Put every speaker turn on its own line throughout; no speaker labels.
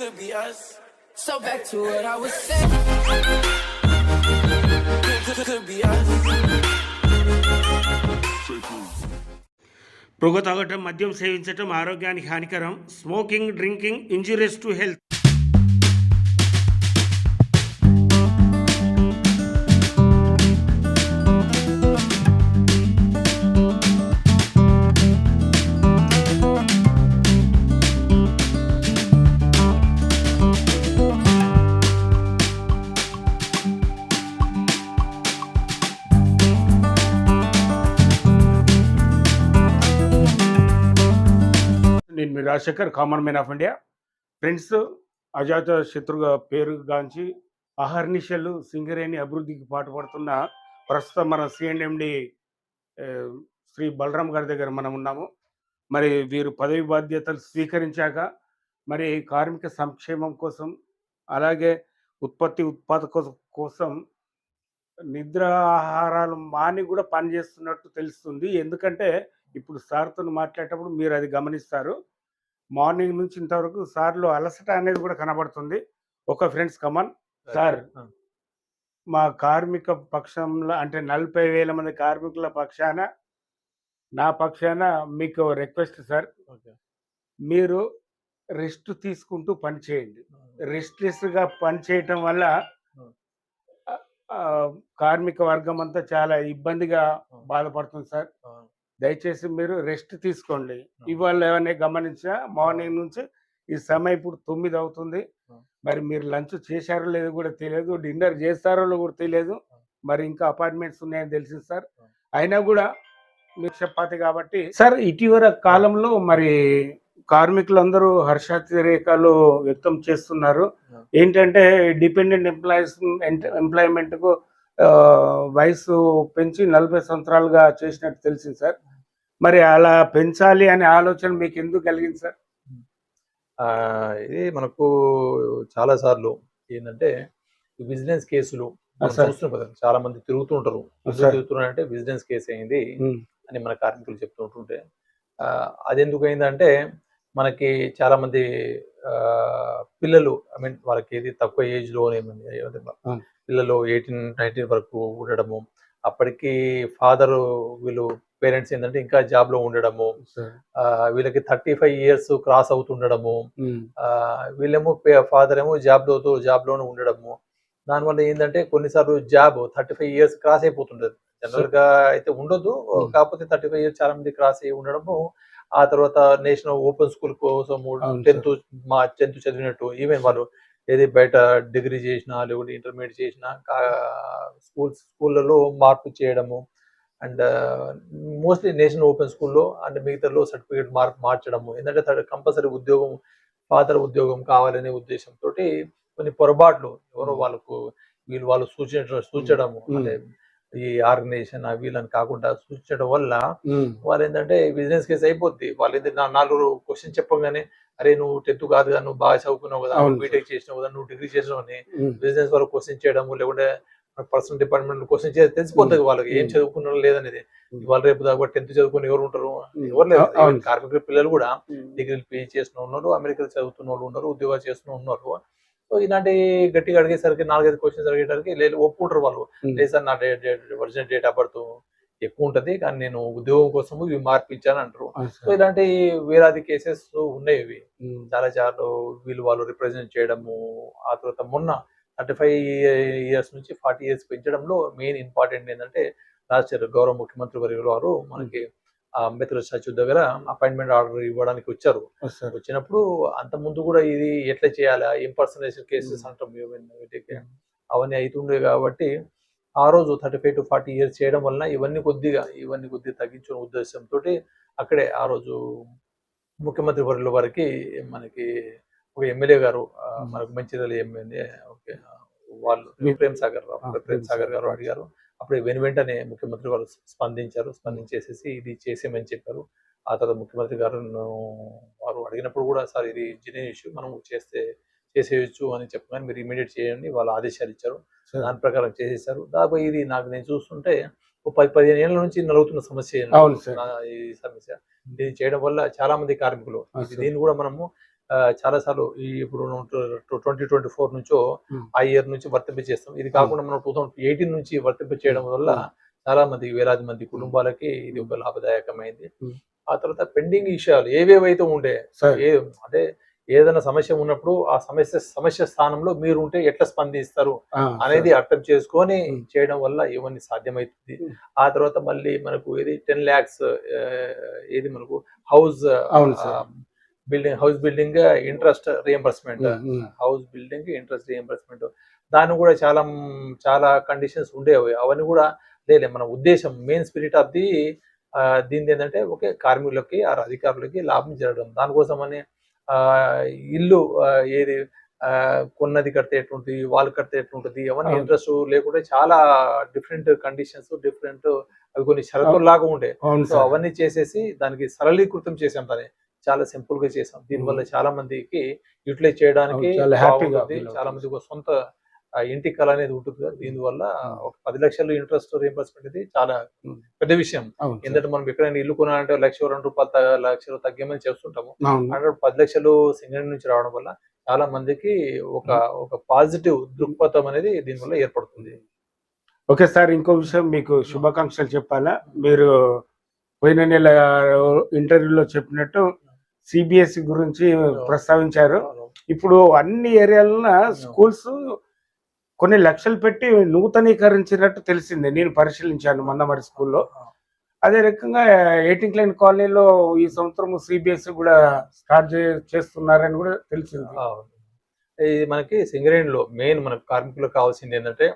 to be us.
So back to what I was saying.
పొగ తాగటం మద్యం సేవించటం ఆరోగ్యానికి హానికరం smoking drinking injurious to health Rajasekhar common man of India. Friends అజాత శత్రుగా పేరుగాంచి అహర్నిశలు సింగరేణి అభివృద్ధికి పాటుపడుతున్న ప్రస్తుతం మన సిఎండ్ఎండి శ్రీ బలరాం గారి దగ్గర మనం ఉన్నాము. మరి వీరు పదవి బాధ్యతలు స్వీకరించాక మరి కార్మిక సంక్షేమం కోసం అలాగే ఉత్పత్తి ఉత్పాదక కోసం నిద్ర ఆహారాలు మాని కూడా పనిచేస్తున్నట్టు తెలుస్తుంది. ఎందుకంటే ఇప్పుడు సార్తో మాట్లాడేటప్పుడు మీరు అది గమనిస్తారు. మార్నింగ్ నుంచి ఇంతవరకు సార్లో అలసట అనేది కూడా కనబడుతుంది. ఒక ఫ్రెండ్స్ కమన్ సార్. మా కార్మిక పక్షంలో అంటే నలభై వేల మంది కార్మికుల పక్షాన నా పక్షాన మీకు రిక్వెస్ట్ సార్. మీరు రెస్ట్ తీసుకుంటూ పని చేయండి. రెస్ట్లెస్గా పని చేయటం వల్ల కార్మిక వర్గం అంతా చాలా ఇబ్బందిగా బాధపడుతుంది సార్. దయచేసి మీరు రెస్ట్ తీసుకోండి. ఇవాళ ఏమైనా గమనించా మార్నింగ్ నుంచి ఈ సమయం ఇప్పుడు తొమ్మిది అవుతుంది. మరి మీరు లంచ్ చేశారో లేదో కూడా తెలియదు డిన్నర్ చేస్తారో లేదో కూడా తెలియదు. మరి ఇంకా అపార్ట్మెంట్స్ ఉన్నాయని తెలిసింది సార్. అయినా కూడా మీరు చెప్పాలి కాబట్టి సార్ ఇటీవల కాలంలో మరి కార్మికులందరూ హర్షాతిరేకాలు వ్యక్తం చేస్తున్నారు. ఏంటంటే డిపెండెంట్ ఎంప్లాయీస్ ఎంప్లాయ్మెంట్కు ఆ, వయసు పెంచి నలభై సంవత్సరాలుగా చేసినట్టు తెలిసింది సార్. మరి అలా పెంచాలి అనే ఆలోచన మీకు ఎందుకు కలిగింది సార్
ఆ, ఇది మనకు చాలా సార్లు ఏంటంటే బిజినెస్ కేసులు. చూస్తున్నాం కదా చాలా మంది తిరుగుతూ ఉంటారు. తిరుగుతున్నారంటే బిజినెస్ కేసు అయింది అని మన కార్మికులు చెప్తూ ఉంటుంటే ఆ, అది ఎందుకు అయిందంటే మనకి చాలా మంది పిల్లలు ఐ మీన్ వాళ్ళకి ఏది తక్కువ
ఏజ్లో.
పిల్లలు ఎయిటీన్ నైన్టీన్ వరకు ఉండడము అప్పటికి ఫాదర్ వీళ్ళు పేరెంట్స్ ఏంటంటే ఇంకా జాబ్లో ఉండడము వీళ్ళకి థర్టీ ఫైవ్ ఇయర్స్ క్రాస్ అవుతుండడము ఆ, వీళ్ళేమో ఫాదర్ ఏమో జాబ్లో జాబ్లోనే ఉండడము. దానివల్ల ఏంటంటే కొన్నిసార్లు job thirty five years cross అయిపోతుంటది. జనరల్గా అయితే ఉండదు
Hmm.
కాకపోతే థర్టీ ఫైవ్ ఇయర్స్ చాలా మంది క్రాస్ అయ్యి ఉండడము. ఆ తర్వాత నేషనల్ ఓపెన్ స్కూల్ కోసం టెన్త్ మా టెన్త్ చదివినట్టు ఈవెన్ వాళ్ళు ఏది బయట డిగ్రీ చేసినా లేకుంటే ఇంటర్మీడియట్ చేసినా స్కూల్ స్కూళ్ళలో మార్పు చేయడము. అండ్ మోస్ట్లీ నేషనల్ ఓపెన్ స్కూల్లో అండ్ మిగతాలో సర్టిఫికేట్ మార్క్ మార్చడము. ఎందుకంటే కంపల్సరీ ఉద్యోగం పాత్ర ఉద్యోగం కావాలనే ఉద్దేశంతో కొన్ని పొరపాట్లు ఎవరో వాళ్ళకు వీళ్ళు వాళ్ళు సూచన సూచడము.
Mm.
అంటే ఈ ఆర్గనైజేషన్ వీళ్ళని కాకుండా సూచించడం వల్ల
ఉమ్,
వాళ్ళు ఏంటంటే బిజినెస్ కేసు అయిపోద్ది. వాళ్ళు ఏంటంటే నా నాలుగు క్వశ్చన్ చెప్పగానే అరే నువ్వు టెన్త్ కాదు కదా నువ్వు బాగా చదువుకున్నావు కదా బీటెక్ చేసినావు కదా నువ్వు డిగ్రీ చేసినావు అని బిజినెస్ వాళ్ళు క్వశ్చన్ చేయడము లేకుంటే పర్సనల్ డిపార్ట్మెంట్ క్వశ్చన్ చేసి తెలిసిపోతుంది వాళ్ళకి ఏం. చదువుకున్నారో లేదనేది. ఇవాళ రేపు దాకా టెన్త్ చదువుకుని ఎవరు ఉంటారు. ఎవరు లేదు కార్మికుల పిల్లలు కూడా డిగ్రీలు పే చేసిన ఉన్నారు అమెరికాలో చదువుతున్న వాళ్ళు ఉన్నారు ఉద్యోగాలు చేస్తున్న ఉన్నారు. సో ఇలాంటి గట్టిగా అడిగేసరికి నాలుగైదు క్వశ్చన్స్ అడిగేసరికి లేదు ఒప్పుకుంటారు వాళ్ళు. లేదు సార్ నా ఒరిజినల్ డేట్ ఆఫ్ బర్త్ ఎక్కువ ఉంటది కానీ నేను ఉద్యోగం కోసము ఇవి మార్పించాను అంటారు. సో. ఇలాంటి వేలాది కేసెస్ ఉన్నాయి ఇవి. చాలా చాలా వీళ్ళు వాళ్ళు రిప్రజెంట్ చేయడము ఆ తర్వాత మొన్న థర్టీ ఫైవ్ ఇయర్స్ నుంచి ఫార్టీ ఇయర్స్ పెంచడంలో మెయిన్ ఇంపార్టెంట్ ఏంటంటే లాస్ట్ ఇయర్ గౌరవ ముఖ్యమంత్రి వర్యులు వారు మనకి ఆ అంబేద్కర్ స్టాచ్యూ దగ్గర అపాయింట్మెంట్ ఆర్డర్ ఇవ్వడానికి వచ్చారు. వచ్చినప్పుడు అంత ముందు కూడా ఇది ఎట్లా చేయాలా ఇంపర్సనేషన్ కేసెస్ అంటాం ఇవన్నీ వీటికి. అవన్నీ అవుతుండే కాబట్టి ఆ రోజు thirty five to forty years చేయడం వలన ఇవన్నీ కొద్దిగా ఇవన్నీ కొద్దిగా తగ్గించిన ఉద్దేశంతో అక్కడే ఆ రోజు ముఖ్యమంత్రి వర్యుల వారికి మనకి ఒక ఎమ్మెల్యే గారు మనకు మంచిర్యాల ఎమ్మెల్యే వాళ్ళు ప్రేమ్ సాగర్ రావు ప్రేమ్ సాగర్ గారు. అడిగారు. అప్పుడు వెను వెంటనే ముఖ్యమంత్రి వారు స్పందించారు స్పందించేసేసి ఇది చేసేమని చెప్పారు. ఆ తర్వాత ముఖ్యమంత్రి గారు వారు అడిగినప్పుడు కూడా సార్ ఇది ఇంజనీర్ ఇష్యూ మనం చేస్తే చేసేయచ్చు అని చెప్పగానే మీరు ఇమీడియట్ చేయండి వాళ్ళు ఆదేశాలు ఇచ్చారు. దాని ప్రకారం చేసేసారు దాదాపు ఇది నాకు నేను చూస్తుంటే ఒక పది పదిహేను ఏళ్ళ నుంచి నలుగుతున్న సమస్య ఈ సమస్య. దీన్ని చేయడం వల్ల చాలా మంది కార్మికులు. దీన్ని కూడా మనము చాలా సార్లు ఈ ఇప్పుడు ట్వంటీ ట్వంటీ ఫోర్ నుంచో. ఆ ఇయర్ నుంచి వర్తింప చేస్తాం ఇది కాకుండా మనం టూ థౌసండ్ ఎయిటీన్ నుంచి వర్తింప చేయడం వల్ల చాలా మంది వేలాది మంది కుటుంబాలకి ఇది ఒక లాభదాయకమైంది. ఆ తర్వాత పెండింగ్ విషయాలు ఏవేవైతే ఉండే ఏ అంటే ఏదైనా సమస్య ఉన్నప్పుడు ఆ సమస్య సమస్య స్థానంలో మీరు ఉంటే ఎట్లా స్పందిస్తారు అనేది అర్థం చేసుకొని. చేయడం వల్ల ఇవన్నీ సాధ్యమవుతుంది. ఆ తర్వాత మళ్ళీ మనకు ఇది టెన్ ల్యాక్స్ ఏది మనకు house. Building house building interest reimbursement. House building interest reimbursement దాన్ని కూడా చాలా చాలా కండిషన్స్ ఉండేవి అవన్నీ కూడా లేదు మన ఉద్దేశం మెయిన్ స్పిరిట్ ఆఫ్ ది దీని ఏంటంటే ఓకే కార్మికులకి ఆ అధికారులకి లాభం జరగడం. దానికోసమని ఆ, ఇల్లు ఏది ఆ, కొన్నది కడితే ఎట్లుంటుంది వాళ్ళు కడితే ఎట్లుంటుంది అవన్నీ
అవును.
ఇంట్రెస్ట్ లేకుంటే చాలా డిఫరెంట్ కండిషన్స్ డిఫరెంట్ అవి కొన్ని షరతులు లాగా ఉండే. సో అవన్నీ చేసేసి దానికి సరళీకృతం చేసాం దాన్ని చాలా సింపుల్గా చేసాం దీనివల్ల చాలా మందికి యూటిలైజ్ చేయడానికి
చాలా హ్యాపీగా
చాలా. మందికి సొంత ఇంటి కళ అనేది ఉంటుంది కదా. దీనివల్ల ఒక పది లక్షలు ఇంట్రెస్ట్ రీంబర్స్మెంట్ ఇది చాలా. పెద్ద విషయం. ఎందుకంటే మనం ఎక్కడైనా ఇల్లు కొనాలంటే లక్ష రెండు రూపాయలు లక్షలు తగ్గమని చేస్తుంటాము. అంటే పది లక్షలు సింగల్ నుంచి రావడం వల్ల చాలా మందికి ఒక ఒక పాజిటివ్ దృక్పథం అనేది దీనివల్ల ఏర్పడుతుంది.
Okay sir. ఇంకో విషయం మీకు శుభాకాంక్షలు చెప్పాలా? మీరు పోయిన నెల ఇంటర్వ్యూలో చెప్పినట్టు సిబిఎస్ఈ గురించి ప్రస్తావించారు. ఇప్పుడు అన్ని ఏరియాలలో స్కూల్స్ కొన్ని లక్షలు పెట్టి నూతనీకరించినట్టు తెలిసింది. నేను పరిశీలించాను మందమరి స్కూల్లో. అదే రకంగా ఎయిటింగ్ లైన్ కాలనీలో ఈ సంవత్సరం సిబిఎస్ఈ కూడా స్టార్ట్ చేస్తున్నారని కూడా తెలిసింది.
ఇది మనకి సింగరేణి లో మెయిన్ మనకు కార్మికులకు కావాల్సింది ఏంటంటే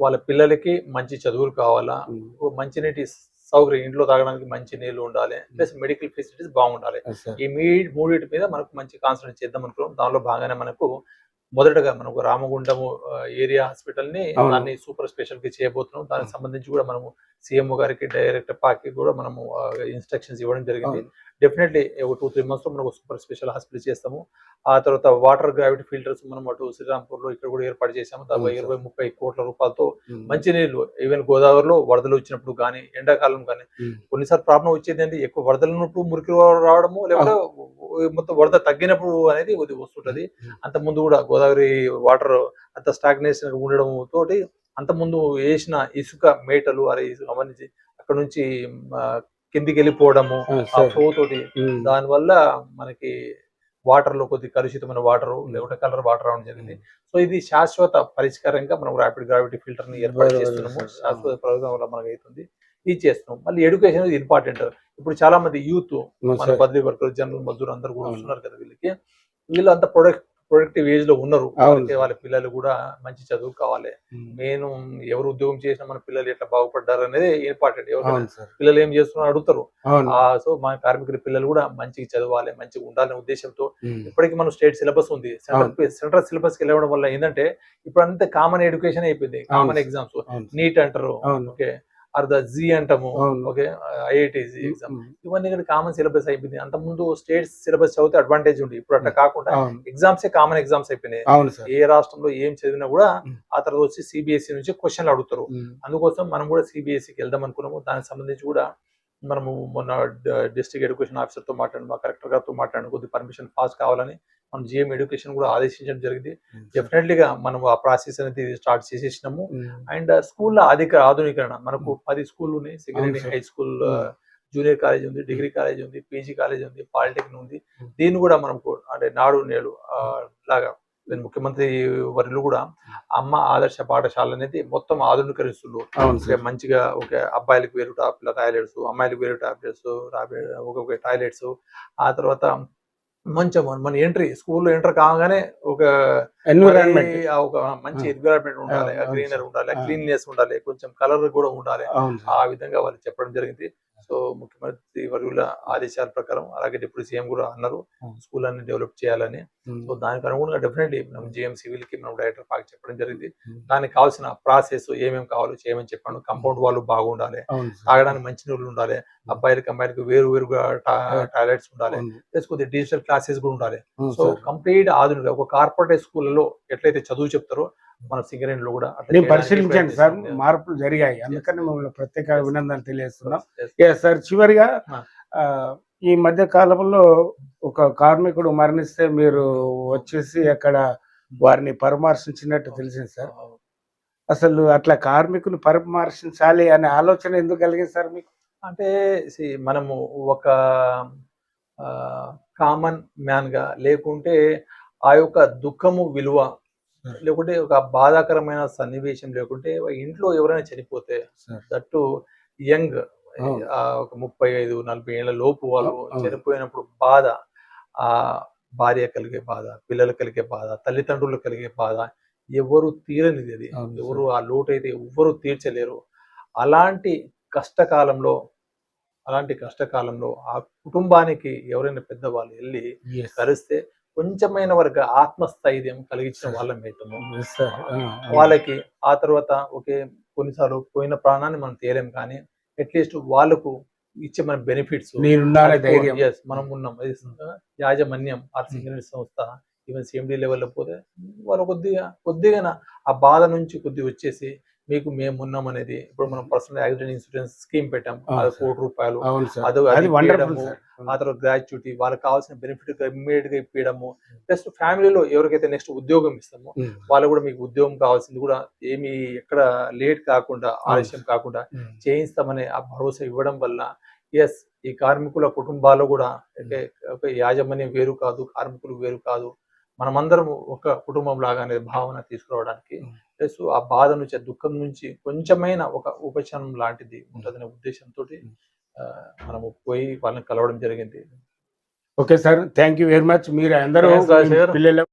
వాళ్ళ పిల్లలకి మంచి చదువులు కావాలా? మంచినీటి సౌకర్యం ఇంట్లో తాగడానికి మంచి నీళ్ళు ఉండాలి. ప్లస్ మెడికల్ ఫెసిలిటీస్ బాగుండాలి. ఈ మీ మూడింటి మీద మనకు మంచి కాన్సన్ట్రేట్ చేద్దాం అనుకున్నాం. దానిలో భాగంగానే మనకు మొదటగా మనకు రామగుండము ఏరియా
హాస్పిటల్ని.
దాన్ని సూపర్ స్పెషల్కి చేయబోతున్నాం. దానికి సంబంధించి కూడా మనము సీఎంఓ గారికి డైరెక్టర్ పాకి కూడా మనము ఇన్స్ట్రక్షన్స్ ఇవ్వడం జరిగింది. డెఫినెట్లీ ఒక టూ త్రీ మంత్స్లో మనకు సూపర్ స్పెషల్ హాస్పిటల్ చేస్తాము ఆ తర్వాత వాటర్ గ్రావిటీ ఫిల్టర్స్ మనం అటు శ్రీరాంపూర్లో ఇక్కడ కూడా ఏర్పాటు చేసాము దాదాపు. ఇరవై ముప్పై కోట్ల రూపాయలతో
ఉమ్.
మంచినీళ్ళు ఈవెన్ గోదావరిలో వరదలు వచ్చినప్పుడు కానీ ఎండాకాలం కానీ. కొన్నిసార్లు ప్రాబ్లం వచ్చేది ఏంటి ఎక్కువ వరదలు ఉన్నప్పుడు మురికి రావడము లేకపోతే మొత్తం వరద తగ్గినప్పుడు అనేది వస్తుంటది. అంత ముందు కూడా గోదావరి వాటర్ అంత స్టాగ్నేషన్ ఉండడం తోటి అంత ముందు వేసిన ఇసుక మేటలు అరే ఇసుక అవన్నీ అక్కడ నుంచి కిందికి వెళ్ళిపోవడము
ఆ.
ఫ్లో తోటి. దానివల్ల మనకి వాటర్లో కొద్ది కలుషితమైన వాటర్ లేకుంటే కలర్ వాటర్ రావడం జరిగింది సో ఇది శాశ్వత పరిష్కారంగా మనం ర్యాపిడ్ గ్రావిటీ ఫిల్టర్ని ఏర్పాటు చేస్తున్నాము. శాశ్వత ప్రయోగం వల్ల మనకు అవుతుంది ఇది చేస్తున్నాం మళ్ళీ ఎడ్యుకేషన్ ఇది ఇంపార్టెంట్ ఇప్పుడు చాలా మంది యూత్ మన. బదిలీ వర్కర్ జనరల్ మజూర్ అందరు కూడా. వస్తున్నారు కదా వీళ్ళకి వీళ్ళు అంత ప్రొడక్ట్ ప్రొడక్టివ్ ఏజ్లో ఉన్నారు. వాళ్ళ పిల్లలు కూడా మంచి చదువు కావాలి. నేను ఎవరు ఉద్యోగం చేసినా మన పిల్లలు ఎట్లా బాగుపడ్డారు అనేది ఇంపార్టెంట్. ఎవరు పిల్లలు ఏం చేస్తున్నారు అడుగుతారు. సో మన కార్మికుల పిల్లలు కూడా మంచిగా చదవాలి మంచిగా ఉండాలనే ఉద్దేశంతో. ఇప్పటికీ మన స్టేట్ సిలబస్ ఉంది. సెంట్రల్ సిలబస్కి వెళ్ళడం వల్ల ఏంటంటే ఇప్పుడు అంతా కామన్ ఎడ్యుకేషన్ అయిపోయింది. కామన్. ఎగ్జామ్స్. నీట్ అంటారు. ఓకే. ఆర్ ద జీ అంటాము. Okay IIT exam. ఇవన్నీ కూడా కామన్ సిలబస్ అయిపోయింది. అంత ముందు స్టేట్ సిలబస్ చదివితే అడ్వాంటేజ్ ఉంది ఇప్పుడు అట్లా కాకుండా ఎగ్జామ్స్ కామన్ ఎగ్జామ్స్ అయిపోయినాయి. ఏ రాష్ట్రంలో ఏం చదివినా కూడా. ఆ తర్వాత వచ్చి సిబిఎస్ఈ నుంచి క్వశ్చన్లు అడుగుతారు. అందుకోసం మనం కూడా సిబిఎస్ఈకి వెళ్దాం అనుకున్నాము. దానికి సంబంధించి కూడా మనము మొన్న డిస్ట్రిక్ట్ ఎడ్యుకేషన్ ఆఫీసర్తో మాట్లాడి మా కలెక్టర్ గారితో మాట్లాడి కొద్ది పర్మిషన్ పాస్ కావాలని మనం జిఎం ఎడ్యుకేషన్ కూడా ఆదేశించడం జరిగింది. డెఫినెట్లీగా మనం ఆ ప్రాసెస్ అనేది స్టార్ట్ చేసేసినాము. అండ్ స్కూల్లో అధిక ఆధునీకరణ మనకు పది స్కూల్ ఉన్నాయి. Secondary. High school
Hmm.
Junior college ఉంది డిగ్రీ కాలేజ్ ఉంది పీజీ కాలేజ్ ఉంది పాలిటెక్నిక్ ఉంది.
Hmm.
దీన్ని కూడా మనం అంటే నాడు నేడు లాగా ముఖ్యమంత్రి వర్యులు కూడా అమ్మ ఆదర్శ పాఠశాల అనేది మొత్తం ఆధునీకరిస్తున్నారు. మంచిగా ఒక అబ్బాయిలకు వేరు టాప్ టాయిలెట్స్ అమ్మాయిలకు వేరు టాయిలెట్స్ ఒక టాయిలెట్స్. ఆ తర్వాత మంచిగా మన- మన ఎంట్రీ స్కూల్లో ఎంటర్ కాగానే ఒక
ఎన్విరాన్మెంట్
ఒక మంచి ఎన్విరాన్మెంట్ ఉండాలి గ్రీనర్. ఉండాలి. క్లీన్నెస్ ఉండాలి కొంచెం కలర్ కూడా ఉండాలి. ఆ విధంగా వాళ్ళు చెప్పడం జరిగింది. సో ముఖ్యమంత్రి వర్యుల ఆదేశాల ప్రకారం అలాగే డిప్యూటీ సీఎం కూడా అన్నారు. స్కూల్ అన్ని డెవలప్ చేయాలని. సో దానికి అనుగుణంగా డెఫినెట్లీ మనం జిఎం సివిల్కి మనం డైరెక్టర్ పాక్ చెప్పడం జరిగింది. దానికి కావాల్సిన ప్రాసెస్ ఏమేమి కావాలో చేయమని చెప్పాను కంపౌండ్ వాళ్ళు బాగుండాలి తాగడానికి మంచి నీళ్ళు ఉండాలి అబ్బాయిలకి అమ్మాయిలకి వేరు వేరుగా టాయిలెట్స్ ఉండాలి. ప్లస్ కొద్దిగా డిజిటల్ క్లాసెస్ కూడా ఉండాలి సో. కంప్లీట్ ఆధునిక ఒక కార్పొరేట్ స్కూళ్ళలో ఎట్లయితే చదువు చెప్తారో మన సింగరేణిలో కూడా
నేను పరిశీలించాను సార్. మార్పులు జరిగాయి. అందుకని మిమ్మల్ని ప్రత్యేక అభినందనలు తెలియజేస్తున్నాం. సార్ చివరిగా ఈ మధ్య కాలంలో ఒక కార్మికుడు మరణిస్తే మీరు వచ్చేసి అక్కడ వారిని పరామర్శించినట్టు తెలిసింది సార్. అసలు అట్లా కార్మికులు పరామర్శించాలి అనే ఆలోచన ఎందుకు కలిగింది సార్ మీకు?
అంటే మనము ఒక కామన్ మ్యాన్గా లేకుంటే ఆ యొక్క దుఃఖము విలువ
Hmm.
లేకుంటే ఒక బాధాకరమైన సన్నివేశం లేకుంటే ఇంట్లో ఎవరైనా చనిపోతే దట్టు యంగ్. ఒక ముప్పై ఐదు నలభై ఏళ్ళ లోపు వాళ్ళు. చనిపోయినప్పుడు బాధ ఆ భార్య కలిగే బాధ పిల్లలు కలిగే బాధ తల్లిదండ్రులు కలిగే బాధ ఎవరు తీరనిది అది. ఎవరు ఆ లోటు అయితే ఎవ్వరు తీర్చలేరు అలాంటి కష్టకాలంలో అలాంటి కష్టకాలంలో ఆ కుటుంబానికి ఎవరైనా పెద్దవాళ్ళు వెళ్ళి. కలిస్తే కొంచెమైన వరకు ఆత్మస్థైర్యం కలిగించిన. వాళ్ళం అవుతాము. వాళ్ళకి ఆ తర్వాత ఒకే కొన్నిసార్లు పోయిన ప్రాణాన్ని మనం తేలేం కానీ అట్లీస్ట్ వాళ్ళకు ఇచ్చే మన బెనిఫిట్స్ మనం ఉన్నాం యాజమాన్యం ఆర్ సింగరేణి సంస్థ ఈవెన్ సిఎండి లెవెల్లో పోతే వాళ్ళు కొద్దిగా కొద్దిగా ఆ బాధ నుంచి కొద్దిగా వచ్చేసి మీకు మేము ఉన్నాం అనేది ఇప్పుడు మనం పర్సనల్ యాక్సిడెంట్ ఇన్సూరెన్స్ స్కీమ్ పెట్టాం అది. కోటి రూపాయలు అది-
సార్
ఆ తర్వాత గ్రాట్యుటీ వాళ్ళకి కావాల్సిన బెనిఫిట్ ఇమ్మీడియట్గా ఇప్పించడము ప్లస్ ఫ్యామిలీలో ఎవరికైతే నెక్స్ట్ ఉద్యోగం ఇస్తామో. వాళ్ళు కూడా మీకు ఉద్యోగం కావాల్సింది కూడా ఏమి ఎక్కడ లేట్ కాకుండా ఆలస్యం కాకుండా. చేయిస్తామనే ఆ భరోసా ఇవ్వడం వల్ల ఎస్ ఈ కార్మికుల కుటుంబాలు కూడా అంటే ఒక యాజమాన్యం వేరు కాదు కార్మికులు వేరు కాదు మనమందరం ఒక కుటుంబం లాగా అనే భావన తీసుకురావడానికి. ప్లస్ ఆ బాధ నుంచి ఆ దుఃఖం నుంచి కొంచెమైన ఒక ఉపశమనం లాంటిది ఉంటుందనే ఉద్దేశంతో మనము పోయి వాళ్ళని కలవడం జరిగింది.
Okay sir thank you very much. మీరు అందరూ. పిల్లలు